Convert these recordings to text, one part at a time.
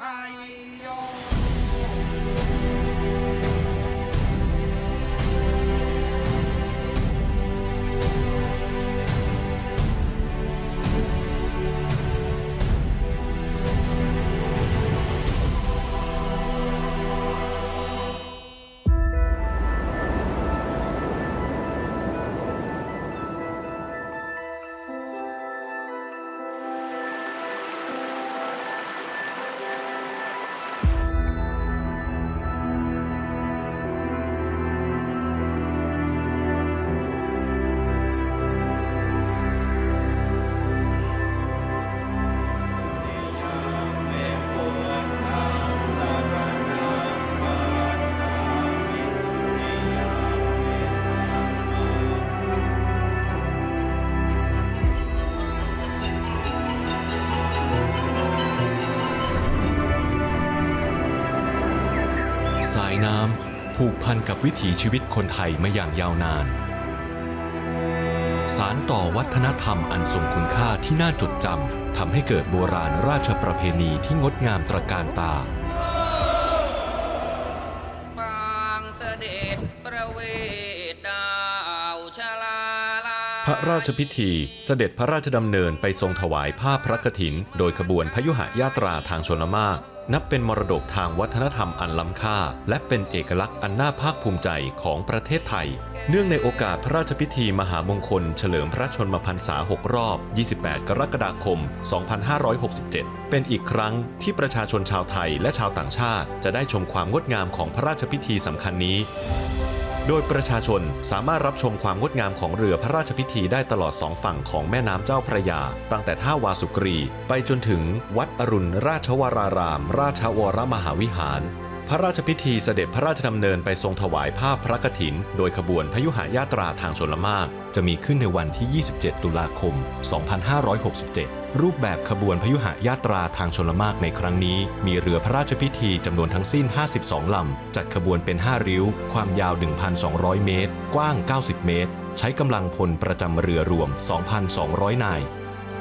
ชัยายน้ำผูกพันกับวิถีชีวิตคนไทยมาอย่างยาวนาน สารต่อวัฒนธรรมอันทรงคุณค่าที่น่าจดจำทำให้เกิดโบราณราชประเพณีที่งดงามตระการตาบางเสด็จประเวทดาวชลาลาพระราชพิธีเสด็จพระราชดำเนินไปทรงถวายผ้าพระกฐิน โดยขบวนพยุหยาตราทางชนมาก นับเป็นมรดกทางวัฒนธรรมอันล้ำค่า และเป็นเอกลักษณ์อันน่าภาคภูมิใจของประเทศไทย เนื่องในโอกาสพระราชพิธีมหามงคล เฉลิมพระชนมพรรษา 6 รอบ 28 กรกฎาคม 2567 เป็นอีกครั้งที่ประชาชนชาวไทยและชาวต่างชาติ จะได้ชมความงดงามของพระราชพิธีสำคัญนี้ โดยประชาชนสามารถรับชมความงดงามของเรือพระราชพิธีได้ตลอดสองฝั่งของแม่น้ำเจ้าพระยา ตั้งแต่ท่าวาสุกรี ไปจนถึงวัดอรุณราชวราราม ราชวรมหาวิหาร พระราชพิธีเสด็จพระราชดำเนินไปทรงถวายผ้าพระกฐิน โดยขบวนพยุหายาตราทางชนละมาก จะมีขึ้นในวันที่ 27 ตุลาคม 2567 รูปแบบขบวนพยุหายาตราทางชนละมากในครั้งนี้ มีเรือพระราชพิธีจำนวนทั้งสิ้น 52 ลำ จัดขบวนเป็น 5 ริ้ว ความยาว 1,200 เมตร กว้าง 90 เมตร ใช้กำลังพลประจำเรือรวม 2,200 นาย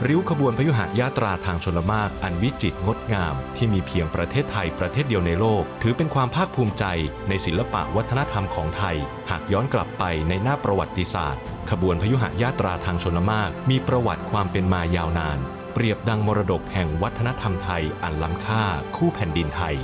ริ้วขบวนพยุหยาตราทางชนมากอันวิจิตรงดงาม ที่มีเพียงประเทศไทยประเทศเดียวในโลก ถือเป็นความภาคภูมิใจในศิลปะวัฒนธรรมของไทย หากย้อนกลับไปในหน้าประวัติศาสตร์ ขบวนพยุหยาตราทางชนมากมีประวัติความเป็นมายาวนาน เปรียบดังมรดกแห่งวัฒนธรรมไทยอันล้ำค่าคู่แผ่นดินไทย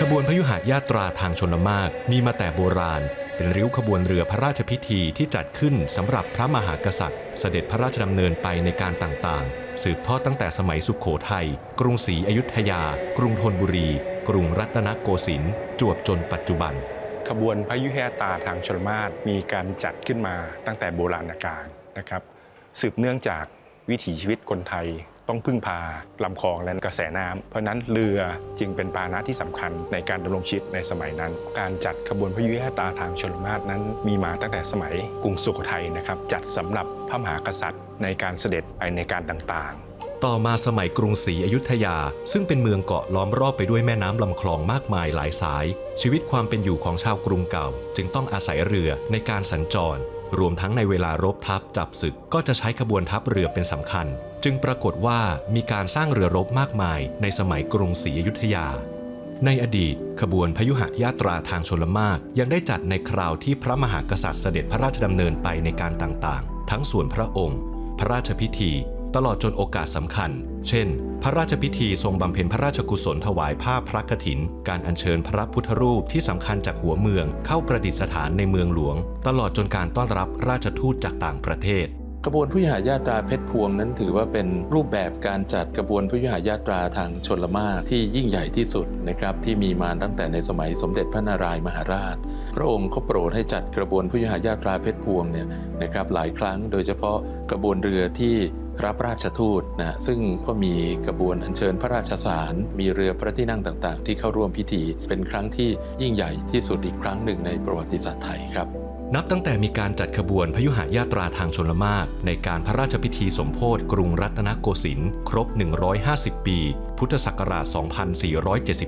ขบวนพยุหยาตราทางชนมากมีมาแต่โบราณ เป็นริ้วขบวนเรือพระราชพิธีที่จัดขึ้นสำหรับพระมหากษัตริย์ เสด็จพระราชดำเนินไปในการต่างๆ สืบทอดตั้งแต่สมัยสุขโขทัย กรุงศรีอยุธยา กรุงธนบุรี กรุงรัตนโกสินทร์จวบจนปัจจุบัน ขบวนพยุหตาทางชลมาศมีการจัดขึ้นมาตั้งแต่โบราณกาลนะครับ สืบเนื่องจาก วิถีชีวิตคนไทยต้องพึ่งพาลำคลองและกระแสน้ำเพราะนั้นเรือจึงเป็นปาหนะที่สำคัญในการดำรงชีวิตในสมัยนั้น การจัดขบวนพระยุหยาตาทางชลมาศนั้นมีมาตั้งแต่สมัยกรุงสุโขทัยนะครับจัดสำหรับพระมหากษัตริย์ในการเสด็จไปในการต่างๆ ต่อมาสมัยกรุงศรีอยุธยา ซึ่งเป็นเมืองเกาะล้อมรอบไปด้วยแม่น้ำลำคลองมากมายหลายสาย ชีวิตความเป็นอยู่ของชาวกรุงเก่า จึงต้องอาศัยเรือในการสัญจร รวมทั้งในเวลารบทัพจับศึกก็จะใช้ขบวนทัพเรือเป็นสำคัญ จึงปรากฏว่ามีการสร้างเรือรบมากมายในสมัยกรุงศรีอยุธยา ในอดีต ขบวนพยุหยาตราทางชลมากยังได้จัดในคราวที่พระมหากษัตริย์เสด็จพระราชดำเนินไปในการต่างๆ ทั้งส่วนพระองค์ พระราชพิธี ตลอดจนโอกาสสำคัญ เช่น พระราชพิธีทรงบำเพ็ญพระราชกุศลถวายผ้าพระกฐิน การอัญเชิญพระพุทธรูปที่สำคัญจากหัวเมืองเข้าประดิษฐานในเมืองหลวง ตลอดจนการต้อนรับราชทูตจากต่างประเทศกระบวนพุทธหายาตราเพชรพวงนั้นถือว่าเป็นรูปแบบการจัดกระบวนพุทธหายาตราทางชนละมาที่ยิ่งใหญ่ที่สุดนะครับที่มีมาตั้งแต่ในสมัยสมเด็จพระนารายมหาราช พระองค์ก็โปรดให้จัดกระบวนพุทธหายาตราเพชรพวงเนี่ยนะครับหลายครั้งโดยเฉพาะกระบวนเรือที่ รับราชทูตนะซึ่งก็มีกระบวนอัญเชิญพระราชสาร มีเรือพระที่นั่งต่างๆ ที่เข้าร่วมพิธี เป็นครั้งที่ยิ่งใหญ่ที่สุดอีกครั้งหนึ่งในประวัติศาสตร์ไทยครับนับตั้งแต่มีการจัดขบวนพยุหยาตราทางชนละมากในการพระราชพิธีสมโพธิกรุงรัตนโกสินทร์ครบ 150 ปี พุทธศักราช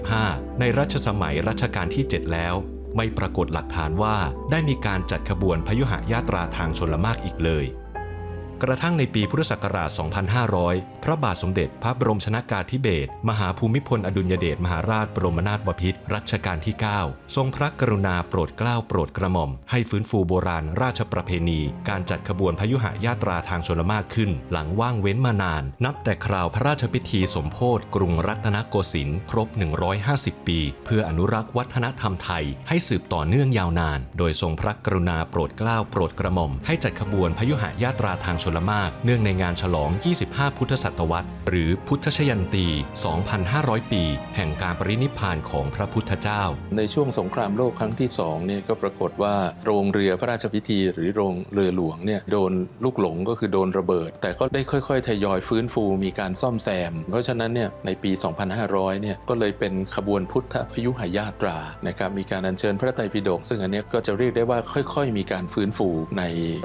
2475 ในรัชสมัยรัชกาลที่ 7 แล้ว ไม่ปรากฏหลักฐานว่าได้มีการจัดขบวนพยุหยาตราทางชนละมากอีกเลย กระทั่งในปีพุทธศักราช 2500 พระบาทสมเด็จพระบรมชนากาธิเบศรมหาภูมิพลอดุลยเดชมหาราชบรมนาถบพิตรรัชกาลที่ 9 ทรงพระกรุณาโปรดเกล้าโปรดกระหม่อม ให้ฟื้นฟูโบราณราชประเพณี การจัดขบวนพยุหญาตราทางชนมากขึ้น หลังว่างเว้นมานาน นับแต่คราวพระราชพิธีสมโพธิกรุงรัตนโกสินทร์ครบ 150 ปี เพื่ออนุรักษ์วัฒนธรรมไทย ให้สืบต่อเนื่องยาวนาน โดยทรงพระกรุณาโปรดเกล้าโปรดกระหม่อมให้จัดขบวนพยุหญาตราทางชนมากเนื่องในงานฉลอง 25 พุทธศตวรรษ หรือพุทธชยันตี 2,500 ปี แห่งการปรินิพพานของพระพุทธเจ้า ในช่วงสงครามโลกครั้งที่สองเนี่ยก็ปรากฏว่าโรงเรือพระราชพิธีหรือโรงเรือหลวงเนี่ยโดนลูกหลงก็คือโดนระเบิด แต่ก็ได้ค่อย ๆ ทยอยฟื้นฟูมีการซ่อมแซม เพราะฉะนั้นเนี่ยในปี 2500 เนี่ยก็เลยเป็นขบวนพุทธพยุหญาตรานะครับมีการอัญเชิญพระไตรปิฎกซึ่งอันนี้ก็จะเรียกได้ว่าค่อย ๆ มีการฟื้นฟูใน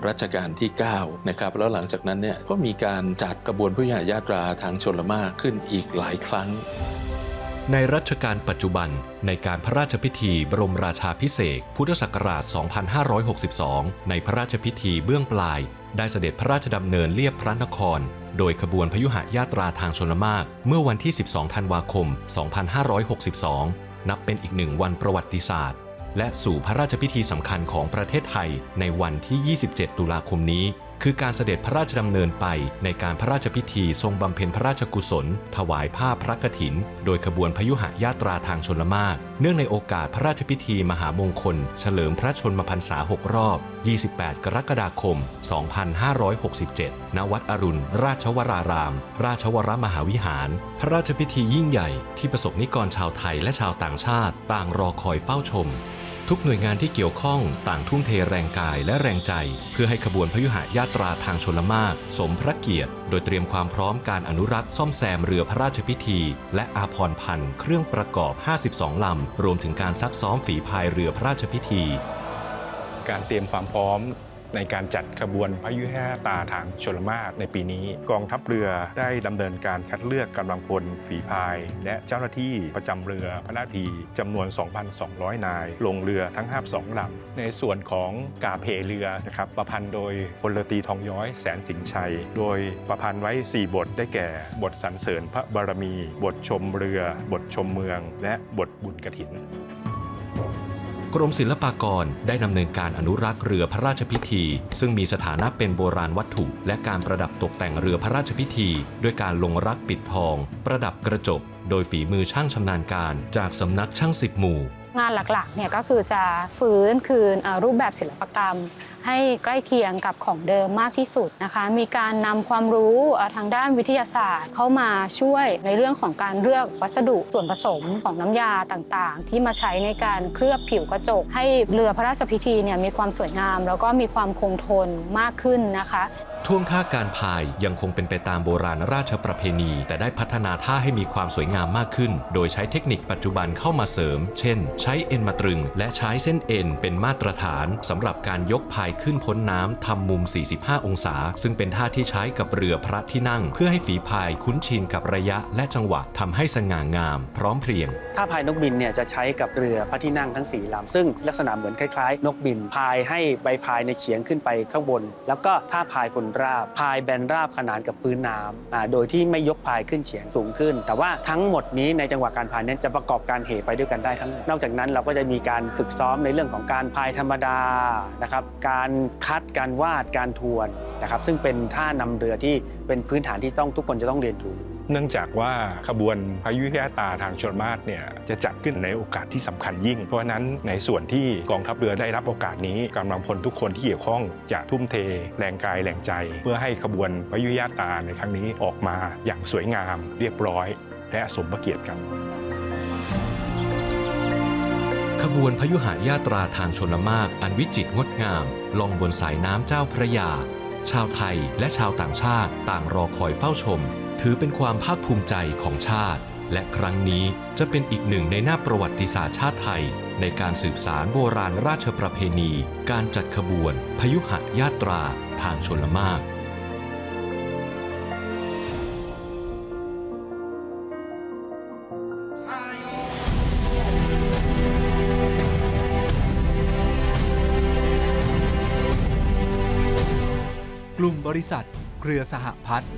รัชกาลที่9นะครับแล้วหลังจากนั้นเนี่ยก็มีการจัดกระบวนพยุหญาตราทางชนละมากขึ้นอีกหลายครั้ง ในรัชกาลปัจจุบันในการพระราชพิธีบรมราชาพิเศษพุทธศักราช 2562 ในพระราชพิธีเบื้องปลาย ได้เสด็จพระราชดำเนินเลียบพระนคร โดยขบวนพยุหญาตราทางชนมากเมื่อวันที่ 12 ธันวาคม 2562 นับเป็นอีกหนึ่งวันประวัติศาสตร์และสู่พระราชพิธีสำคัญของประเทศไทยในวันที่ 27 ตุลาคมนี้ คือการเสด็จพระราชดำเนินไปในการพระราชพิธีทรงบำเพ็ญพระราชกุศล ถวายผ้าพระกฐิน โดยขบวนพยุหญาตราทางชนละมากเนื่องในโอกาสพระราชพิธีมหามงคล เฉลิมพระชนมพรรษา 6 รอบ 28 กรกฎาคม 2567 ณ วัดอรุณ ราชวราราม ราชวรมหาวิหาร พระราชพิธียิ่งใหญ่ที่ประสบนิกรชาวไทยและชาวต่างชาติ ต่างรอคอยเฝ้าชม ทุกหน่วยงานที่เกี่ยวข้องต่างทุ่มเทแรงกายและแรงใจ เพื่อให้ขบวนพยุหญาตราทางชนละมาก สมพระเกียรติ โดยเตรียมความพร้อมการอนุรักษ์ซ่อมแซมเรือพระราชพิธี และอาพรพันธ์เครื่องประกอบ 52 ลำ รวมถึงการซักซ้อมฝีพายเรือพระราชพิธี การเตรียมความพร้อม ในการจัดขบวนพระยุหญาตาทางชลมารในปีนี้ กองทัพเรือได้ดำเนินการคัดเลือกกำลังพลฝีพาย และเจ้าหน้าที่ประจำเรือพระนาทีจำนวน 2,200 นาย ลงเรือทั้ง 52ลำในส่วนของกาเพเรือนะครับประพันธ์โดยพลตรีทองย้อยแสนสิงชัย โดยประพันธ์ไว้ 4 บทได้แก่ บทสรรเสริญพระบารมี บทชมเรือ บทชมเมือง และบทบุญกฐิน รมศิลปากรได้ดำเนินการอนุรักษ์เรือพระราชพิธี ซึ่งมีสถานะเป็นโบราณวัตถุ และการประดับตกแต่งเรือพระราชพิธี ด้วยการลงรักปิดทอง ประดับกระจก โดยฝีมือช่างชำนาญการ จากสำนักช่างสิบหมู่ งานหลักๆเนี่ยก็คือจะฟื้นคืนรูปแบบศิลปกรรม ให้ใกล้เคียงกับของเดิมมากที่สุดนะคะ มีการนำความรู้ทางด้านวิทยาศาสตร์เข้ามาช่วยในเรื่องของการเลือกวัสดุส่วนผสมของน้ำยาต่างๆ ที่มาใช้ในการเคลือบผิวกระจก ให้เรือพระราชพิธีเนี่ยมีความสวยงาม แล้วก็มีความคงทนมากขึ้นนะคะ ท่วงท่าการพายยังคงเป็นไปตามโบราณราชประเพณี แต่ได้พัฒนาท่าให้มีความสวยงามมากขึ้น โดยใช้เทคนิคปัจจุบันเข้ามาเสริม เช่น ใช้เอ็นมาตรึง และใช้เส้นเอ็นเป็นมาตรฐานสำหรับการยกพายขึ้นพ้นน้ำทำมุม 45 องศา ซึ่งเป็นท่าที่ใช้กับเรือพระที่นั่ง เพื่อให้ฝีพายคุ้นชินกับระยะและจังหวะทำให้สง่างาม พร้อมเพรียงถ้าพายนกบินเนี่ยจะใช้กับเรือพระที่นั่งทั้งสี่ลำซึ่งลักษณะเหมือนคล้ายๆ นกบินพายให้ใบพายในเฉียงขึ้นไปข้างบน แล้วก็ถ้าพายบนราบ พายแบนราบขนานกับพื้นน้ำโดยที่ไม่ยกพายขึ้นเฉียงสูงขึ้น แต่ว่าทั้งหมดนี้ในจังหวะการพายนั้นจะประกอบการเหไปด้วยกันได้ทั้ง นอกจากนั้นเราก็จะมีการฝึกซ้อมในเรื่องของการพายธรรมดานะครับ การคัดการวาดการทวนนะครับ ซึ่งเป็นท่านำเรือที่เป็นพื้นฐานที่ต้องทุกคนจะต้องเรียนรู้ เนื่องจากว่าขบวนพายุหญาตาทางชนมาศเนี่ยจะจัดขึ้นในโอกาสที่สำคัญยิ่ง เพราะนั้นในส่วนที่กองทัพเรือได้รับโอกาสนี้กำลังพลทุกคนที่เกี่ยวข้องจะทุ่มเท แรงกายแรงใจ เพื่อให้ขบวนพายุหญาตาในครั้งนี้ออกมาอย่างสวยงาม เรียบร้อย และสมพระเกียรติครับขบวนพยุหญาตราทางชนมากอันวิจิตรงดงามลองบนสายน้ำเจ้าพระยา ชาวไทยและชาวต่างชาติต่างรอคอยเฝ้าชม ถือเป็นความภาคภูมิใจของชาติ และครั้งนี้จะเป็นอีกหนึ่งในหน้าประวัติศาสตร์ชาติไทย ในการสืบสารโบราณราชประเพณี การจัดขบวน พยุหญาตราทางชนละมากกลุ่มบริษัท เครือสหพัฒน์